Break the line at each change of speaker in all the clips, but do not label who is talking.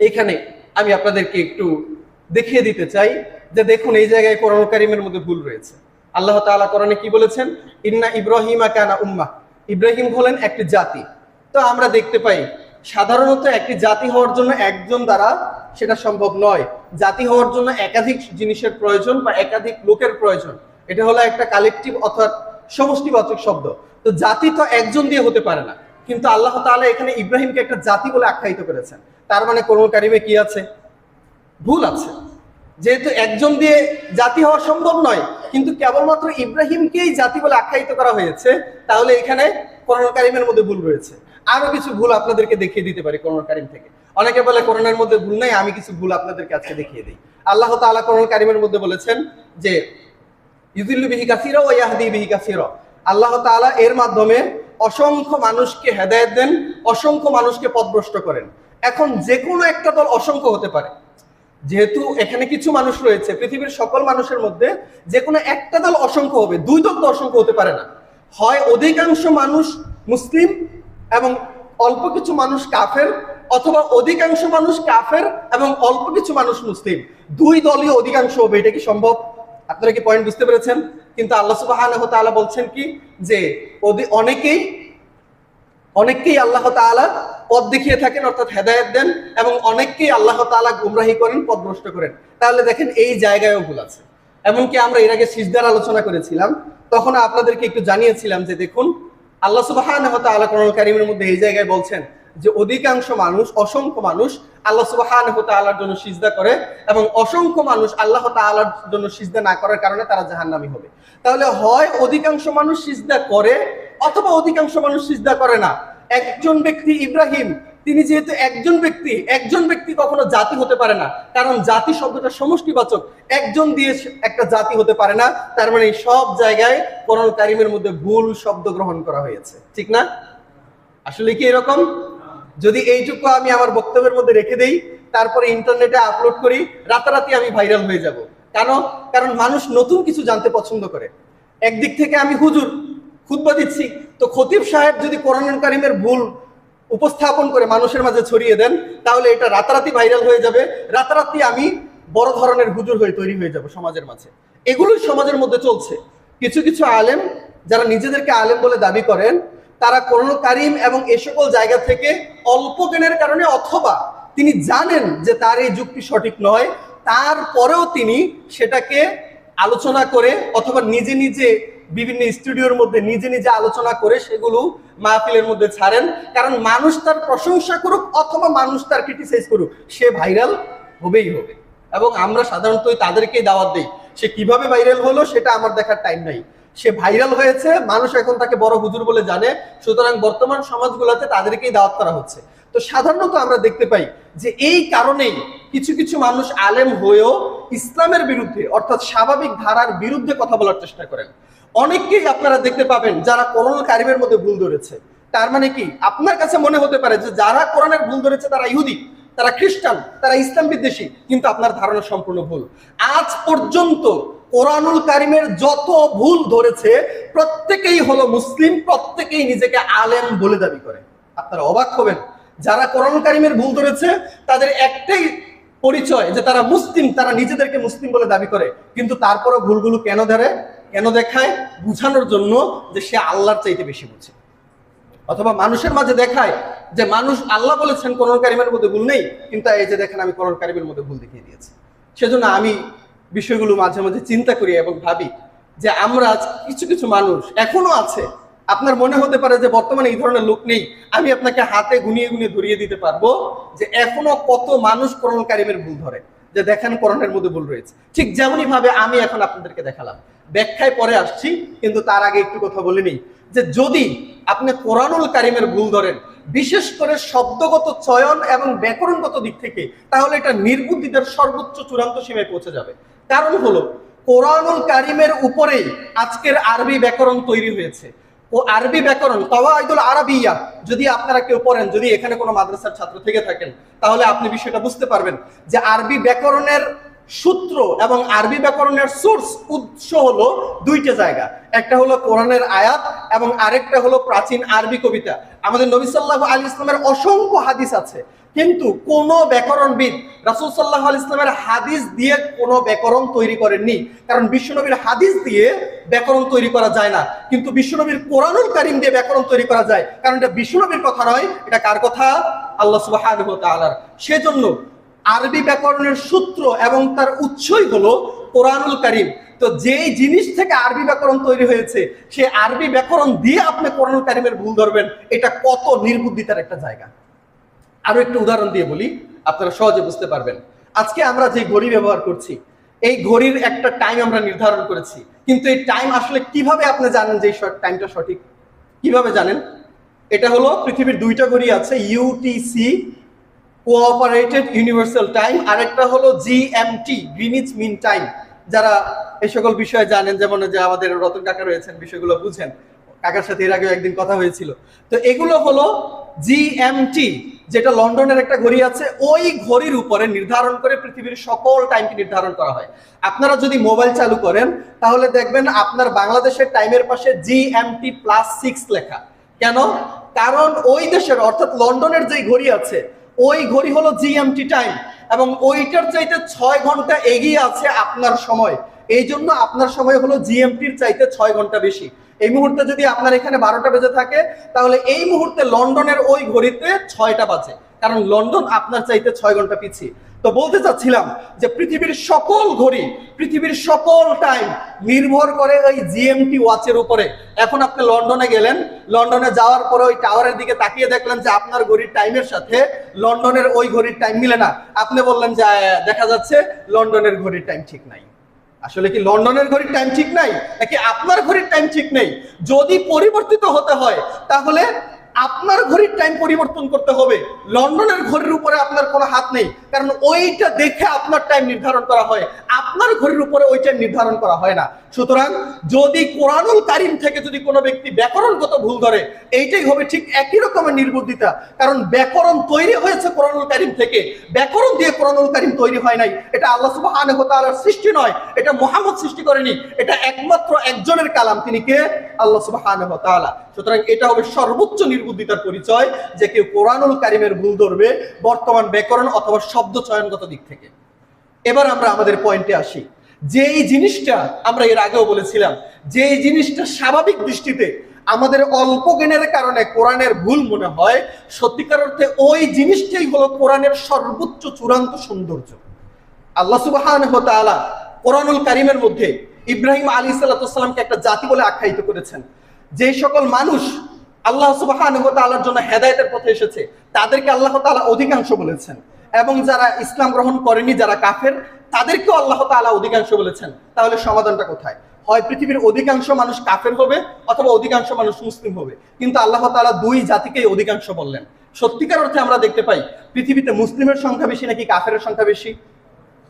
এখানে আমি আপনাদেরকে একটু দেখিয়ে দিতে চাই যে দেখুন এই জায়গায় কোরআন কারিমের মধ্যে ভুল রয়েছে। আল্লাহ তাআলা কোরআনে কি বলেছেন? ইন্না ইব্রাহিমা কানা উম্মা। ইব্রাহিম হলেন একটি জাতি। তো আমরা দেখতে পাই, সাধারণত একটি জাতি হওয়ার জন্য একজন দ্বারা সেটা সম্ভব নয়। জাতি হওয়ার জন্য একাধিক জিনিসের প্রয়োজন বা একাধিক লোকের প্রয়োজন। এটা হলো একটা কালেকটিভ অর্থাৎ সমষ্টিবাচক শব্দ। তো জাতি তো একজন দিয়ে হতে পারে না। কিন্তু আল্লাহ তাআলা এখানে ইব্রাহিমকে একটা জাতি বলে আখ্যায়িত করেছেন। তার মানে কোরআন কারিমে কি আছে? ভুল আছে। যেহেতু একজন দিয়ে জাতি হওয়া সম্ভব নয়, কিন্তু কেবলমাত্র ইব্রাহিমকেই জাতি বলে আখ্যায়িত করা হয়েছে, তাহলে এখানে কোরআন কারিমের মধ্যে ভুল রয়েছে। আরও কিছু ভুল আপনাদেরকে দেখিয়ে দিতে পারি কোরআন কারিম থেকে। অনেকে বলে কোরআনের মধ্যে ভুল নাই, আমি কিছু ভুল আপনাদেরকে আজকে দেখিয়ে দিই। আল্লাহ তাআলা কোরআন কারিমের মধ্যে বলেছেন যে ইউদিল্লু বিহি কাসিরা ও ইয়াহদি বিহি কাসিরা। আল্লাহ তাআলা এর মাধ্যমে অসংখ্য মানুষকে হেদায়েত দেন, অসংখ্য মানুষকে পথভ্রষ্ট করেন। এখন যে কোনো একটা দল অসংখ্য হতে পারে। যেহেতু এখানে কিছু মানুষ রয়েছে, পৃথিবীর সকল মানুষের মধ্যে যে কোনো একটা দল অসংখ্য হবে, দুই দল তো অসংখ্য হতে পারে না। হয় অধিকাংশ মানুষ মুসলিম এবং অল্প কিছু মানুষ কাফের, অথবা অধিকাংশ মানুষ কাফের এবং অল্প কিছু মানুষ মুসলিম। দুই দলই অধিকাংশ হবে, এটা কি সম্ভব? আপনারা কি পয়েন্ট বুঝতে পেরেছেন? কিন্তু আল্লাহ তাআলা বলছেন কি? যে অনেকেই, অনেককেই আল্লাহ তাআলা পথ দেখিয়ে থাকেন, অর্থাৎ হেদায়েত দেন এবং অনেককেই আল্লাহ তাআলা গুমরাহি করেন, পথভ্রষ্ট করেন। তাহলে দেখেন এই জায়গায়ও ভুল আছে। এমনকি আমরা এর আগে সিজদার আলোচনা করেছিলাম, তখন আপনাদেরকে একটু জানিয়েছিলাম যে দেখুন, আল্লাহ ওয়া তাআলা কোরআন কারীমের মধ্যে এই জায়গায় বলছেন যে অধিকাংশ মানুষ, অসংখ্য মানুষ আল্লাহ সুবহানাহু ওয়া জন্য সিজদা করে এবং অসংখ্য মানুষ আল্লাহ তাআলার জন্য সিজদা না করার কারণে তারা জাহান্নামী হবে। তাহলে হয় অধিকাংশ মানুষ সিজদা করে অথবা অধিকাংশ মানুষ সিজদা করে না? একজন ব্যক্তি ইব্রাহিম, তিনি যেহেতু একজন ব্যক্তি একজন ব্যক্তি কখনো জাতি হতে পারে না। কারণ জাতি শব্দটা সমষ্টিবাচক। একজন দিয়ে একটা জাতি হতে পারে না। তার মানে সব জায়গায় কোরআন কারিমের মধ্যে ভুল শব্দ গ্রহণ করা হয়েছে। ঠিক না? আসলে কি এরকম? যদি এইটুকু আমি আমার বক্তব্যের মধ্যে রেখে দেই, তারপরে ইন্টারনেটে আপলোড করি, রাতারাতি আমি ভাইরাল হয়ে যাব। কেন? কারণ মানুষ নতুন কিছু জানতে পছন্দ করে। একদিক থেকে আমি হুজুর খুতবা দিচ্ছি। তো খতিব সাহেব যদি কোরআন কারিমের ভুল উপস্থাপন করে মানুষের মাঝে ছড়িয়ে দেন, তাহলে এটা রাতারাতি ভাইরাল হয়ে যাবে। রাতারাতি আমি বড় ধরনের হুজুর হয়ে তৈরি হয়ে যাব সমাজের মাঝে। এগুলোই সমাজের মধ্যে চলছে। কিছু কিছু আলেম, যারা নিজেদেরকে আলেম বলে দাবি করেন, তারা কোরআন কারিম এবং এ সকল জায়গা থেকে অল্প জ্ঞানের কারণে অথবা তিনি জানেন যে তার এই যুক্তি সঠিক নয়, তারপরেও তিনি সেটাকে আলোচনা করে অথবা নিজে নিজে বিভিন্ন স্টুডিওর মধ্যে নিজে নিজে আলোচনা করে সেগুলো মাহফিলের মধ্যে ছাড়েন। কারণ মানুষ তার প্রশংসা করুক অথবা মানুষ তার ক্রিটিসাইজ করুক, সে ভাইরাল হবেই হবে। এবং আমরা সাধারণত তাদেরকেই দাওয়াত দিই। সে কীভাবে ভাইরাল হলো সেটা আমার দেখার টাইম নাই। সে ভাইরাল হয়েছে, মানুষ এখন তাকে বড় হুজুর বলে জানে। সুতরাং বর্তমান সমাজগুলোতে তাদেরকেই দাওয়াত করা হচ্ছে। তো সাধারণত আমরা দেখতে পাই যে এই কারণেই কিছু কিছু মানুষ আলেম হয়েও ইসলামের বিরুদ্ধে, অর্থাৎ স্বাভাবিক ধারার বিরুদ্ধে কথা বলার চেষ্টা করেন। অনেককেই আপনারা দেখতে পাবেন যারা কোরআন কারিমের মধ্যে ভুল ধরেছে। তার মানে কি? আপনার কাছে মনে হতে পারে যে যারা কোরআনের ভুল ধরেছে তারা ইহুদি, তারা খ্রিস্টান, তারা ইসলাম বিদ্বেষী, কিন্তু আপনার ধারণা সম্পূর্ণ ভুল। আজ পর্যন্ত কোরআনুল কারিমের যত ভুল ধরেছে, প্রত্যেকেই হলো মুসলিম, প্রত্যেকেই নিজেকে আলেম বলে দাবি করে। আপনারা অবাক হবেন, যারা কোরআন কারিমের ভুল ধরেছে, তাদের একটাই পরিচয় যে তারা মুসলিম, তারা নিজেদেরকে মুসলিম বলে দাবি করে, কিন্তু তারপরও ভুলগুলো কেন ধরে? কেন দেখায়? বুঝানোর জন্য যে সে আল্লাহর চাইতে বেশি বুঝে। অথবা মানুষের মাঝে দেখায় যে মানুষ আল্লাহ বলেছেন কোরআন কারিমের মধ্যে ভুল নেই, কিন্তু এই যে দেখেন আমি কোরআন কারিমের মধ্যে ভুল দেখিয়ে দিয়েছি। সেজন্য আমি বিষয়গুলো মাঝে মাঝে চিন্তা করি এবং ভাবি যে আমরা কিছু কিছু মানুষ এখনও আছে, আপনার মনে হতে পারে যে বর্তমানে এই ধরনের লোক নেই, আমি আপনাকে হাতে গুনিয়ে গুনিয়ে ধরিয়ে দিতে পারব যে এখনও কত মানুষ কোরআন কারিমের ভুল ধরে, যে দেখেন কোরআনের মধ্যে ভুল রয়েছে। ঠিক যেমনই ভাবে আমি এখন আপনাদেরকে দেখালাম ব্যাখ্যায় পরে আসছি, কিন্তু তার আগে একটু কথা বলে নিই। যে যদি আপনি কোরআনুল কারিমের ভুল ধরেন, বিশেষ করে শব্দগত চয়ন এবং ব্যাকরণগত দিক থেকে, তাহলে এটা নির্বুদ্ধিদের সর্বোচ্চ চূড়ান্ত সীমায় পৌঁছে যাবে। কারণ হলো, কোরআনুল কারিমের উপরেই আজকের আরবি ব্যাকরণ তৈরি হয়েছে। ও আরবি ব্যাকরণ কওয়াইদুল আরবিয়া, যদি আপনারা কেউ পড়েন, যদি এখানে কোনো মাদ্রাসার ছাত্র থেকে থাকেন, তাহলে আপনি বিষয়টা বুঝতে পারবেন যে আরবি ব্যাকরণের সূত্র এবং আরবি ব্যাকরণের সোর্স উৎস হলো দুইটা জায়গা। একটা হলো কোরআনের আয়াত এবং আরেকটা হলো প্রাচীন আরবি কবিতা। আমাদের নবী সাল্লাহ আলী ইসলামের অসংখ্য হাদিস আছে। কিন্তু কোন ব্যাকরণবিদ রাসূল সাল্লাহ আলী ইসলামের হাদিস দিয়ে কোনো ব্যাকরণ তৈরি করেননি। কারণ বিশ্বনবীর হাদিস দিয়ে ব্যাকরণ তৈরি করা যায় না। কিন্তু বিশ্বনবীর কোরআনুল কারিম দিয়ে ব্যাকরণ তৈরি করা যায়। কারণ এটা বিশ্বনবীর কথা নয়, এটা কার কথা? আল্লাহ তাআলার। সেজন্য আরবি ব্যাকরণের সূত্র এবং তার উৎসই হলো কোরআনুল কারিম। তো যেই জিনিস থেকে আরবি ব্যাকরণ তৈরি হয়েছে, সে আরবি ব্যাকরণ দিয়ে আপনি কোরআনুল কারিমের ভুল ধরবেন, এটা কত নির্বুদ্ধিতার একটা জায়গা। আরও একটু উদাহরণ দিয়ে বলি, আপনারা সহজে বুঝতে পারবেন। আজকে আমরা যে ঘড়ি ব্যবহার করছি, এই ঘড়ির একটা টাইম আমরা নির্ধারণ করেছি, কিন্তু এই টাইম আসলে কীভাবে আপনি জানেন যে টাইমটা সঠিক? কীভাবে জানেন? এটা হলো পৃথিবীর দুইটা ঘড়ি আছে ইউটিসি কোঅপারেটেড ইউনিভার্সাল টাইম আরেকটা হলো জিএমটি গ্রিনিচ মিন টাইম যারা এই সকল বিষয়ে জানেন, যেমন যে আমাদের রতন কাকা রয়েছেন, বিষয়গুলো বুঝেন। কাকার সাথে এর আগেও একদিন কথা হয়েছিল। তো এগুলো হলো জিএমটি যেটা লন্ডনের একটা ঘড়ি আছে, ওই ঘড়ির উপরে নির্ধারণ করে পৃথিবীর সকল টাইমকে নির্ধারণ করা হয়। আপনারা যদি মোবাইল চালু করেন, তাহলে দেখবেন আপনার বাংলাদেশের টাইমের পাশে জিএমটি প্লাস সিক্স লেখা। কেন? কারণ ওই দেশের, অর্থাৎ লন্ডনের যে ঘড়ি আছে ওই ঘড়ি হলো জিএমটি টাইম এবং ওইটার চাইতে ছয় ঘণ্টা এগিয়ে আছে আপনার সময়। এই জন্য আপনার সময় হলো জিএমটির চাইতে ছয় ঘণ্টা বেশি। এই মুহূর্তে যদি আপনার এখানে বারোটা বেজে থাকে, তাহলে এই মুহূর্তে লন্ডনের ওই ঘড়িতে ছয়টা বাজে। কারণ লন্ডন আপনার চাইতে ছয় ঘণ্টা পিছিয়ে। তো বলতে চাচ্ছিলাম যে পৃথিবীর সকল ঘড়ি, পৃথিবীর সকল টাইম নির্ভর করে ওই জিএমটি ওয়াচের উপরে। এখন আপনি লন্ডনে গেলেন, লন্ডনে যাওয়ার পরে ওই টাওয়ারের দিকে তাকিয়ে দেখলেন যে আপনার ঘড়ির টাইমের সাথে লন্ডনের ওই ঘড়ির টাইম মিলে না। আপনি বললেন যে দেখা যাচ্ছে লন্ডনের ঘড়ির টাইম ঠিক নাই। আসলে কি লন্ডনের ঘড়ির টাইম ঠিক নাই? নাকি আপনার ঘড়ির টাইম ঠিক নেই? যদি পরিবর্তিত হতে হয়, তাহলে আপনার ঘড়ির টাইম পরিবর্তন করতে হবে। লন্ডনের ঘড়ির উপরে আপনার কোনো হাত নেই। কারণ ওইটা দেখে আপনার টাইম নির্ধারণ করা হয়। আপনার ঘড়ির উপরে ওই টাইম নির্ধারণ করা হয় না। সুতরাং যদি কোরআনুল কারিম থেকে যদি কোনো ব্যক্তি ব্যাকরণগত ভুল ধরে, এইটাই হবে ঠিক একই রকমের নির্বুদ্ধিতা। কারণ ব্যাকরণ তৈরি হয়েছে কোরআনুল কারিম থেকে। ব্যাকরণ দিয়ে কোরআনুল কারিম তৈরি হয় নাই। এটা আল্লাহ তাআলার সৃষ্টি নয়। এটা মোহাম্মদ সৃষ্টি করেনি। এটা একমাত্র একজনের কালাম। তিনি কে? আল্লাহ তাআলা। সুতরাং এটা হবে সর্বোচ্চ নির্বুদ্ধিতার পরিচয় যে কেউ কোরআনুল কারিমের ভুল ধরবে, বর্তমান ব্যাকরণ অথবা শব্দ চয়নগত দিক থেকে। এবার আমরা আমাদের পয়েন্টে আসি। যেই জিনিসটা আমরা এর আগেও বলেছিলাম যে এই জিনিসটা স্বাভাবিক দৃষ্টিতে আমাদের অল্প জ্ঞানের কারণে কোরআনের ভুল মনে হয়, সত্যিকার অর্থে ওই জিনিসটাই হলো কোরআনের সর্বোচ্চ চূড়ান্ত সৌন্দর্য। আল্লাহ সুবহানাহু ওয়া কোরআনুল কারিমের মধ্যে ইব্রাহিম আলী সাল্লাতামকে একটা জাতি বলে আখ্যায়িত করেছেন। যে সকল মানুষ আল্লাহ ওয়া জন্য হেদায়তের পথে এসেছে, তাদেরকে আল্লাহ তাআলা অধিকাংশ বলেছেন। এবং যারা ইসলাম গ্রহণ করেনি, যারা কাফের, তাদেরকেও আল্লাহ তাআলা অধিকাংশ বলেছেন। তাহলে সমাধানটা কোথায়? হয় পৃথিবীর অধিকাংশ মানুষ কাফের হবে, অথবা অধিকাংশ মানুষ মুসলিম হবে। কিন্তু আল্লাহ তাআলা দুই জাতিকেই অধিকাংশ বললেন। সত্যিকার অর্থে আমরা দেখতে পাই, পৃথিবীতে মুসলিমের সংখ্যা বেশি নাকি কাফের সংখ্যা বেশি?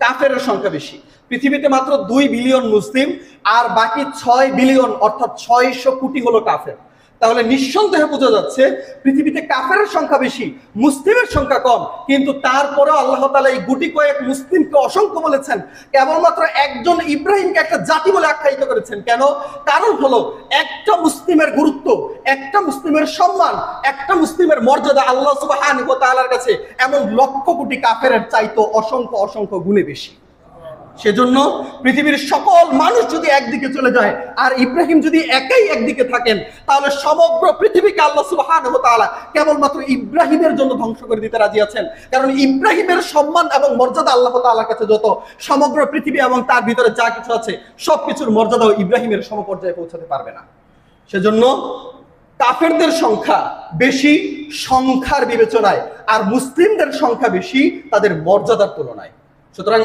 কাফের সংখ্যা বেশি। পৃথিবীতে মাত্র দুই বিলিয়ন মুসলিম, আর বাকি ছয় বিলিয়ন, অর্থাৎ ছয়শো কোটি হলো কাফের। তাহলে নিঃসন্দেহে বোঝা যাচ্ছে পৃথিবীতে কাফের সংখ্যা বেশি, মুসলিমের সংখ্যা কম। কিন্তু তারপরেও আল্লাহ তালা এই গুটি কয়েক মুসলিমকে অসংখ্য বলেছেন। কেবলমাত্র একজন ইব্রাহিমকে একটা জাতি বলে আখ্যায়িত করেছেন। কেন? কারণ হলো একটা মুসলিমের গুরুত্ব, একটা মুসলিমের সম্মান, একটা মুসলিমের মর্যাদা আল্লাহ তাআলার কাছে এমন লক্ষ কোটি কাফের চাইতো অসংখ্য অসংখ্য গুণে বেশি। সেজন্য পৃথিবীর সকল মানুষ যদি একদিকে চলে যায়, আর ইব্রাহিম যদি একাই একদিকে থাকেন, তাহলে সমগ্র পৃথিবীকে আল্লাহ সুবহানাহু ওয়া কেবলমাত্র ইব্রাহিমের জন্য ধ্বংস করে দিতে রাজি আছেন। কারণ ইব্রাহিমের সম্মান এবং মর্যাদা আল্লাহ তাআলার কাছে যত, সমগ্র পৃথিবী এবং তার ভিতরে যা কিছু আছে, সবকিছুর মর্যাদাও ইব্রাহিমের সমপর্যায়ে পৌঁছাতে পারবে না। সেজন্য কাফেরদের সংখ্যা বেশি সংখ্যার বিবেচনায়, আর মুসলিমদের সংখ্যা বেশি তাদের মর্যাদার তুলনায়। সুতরাং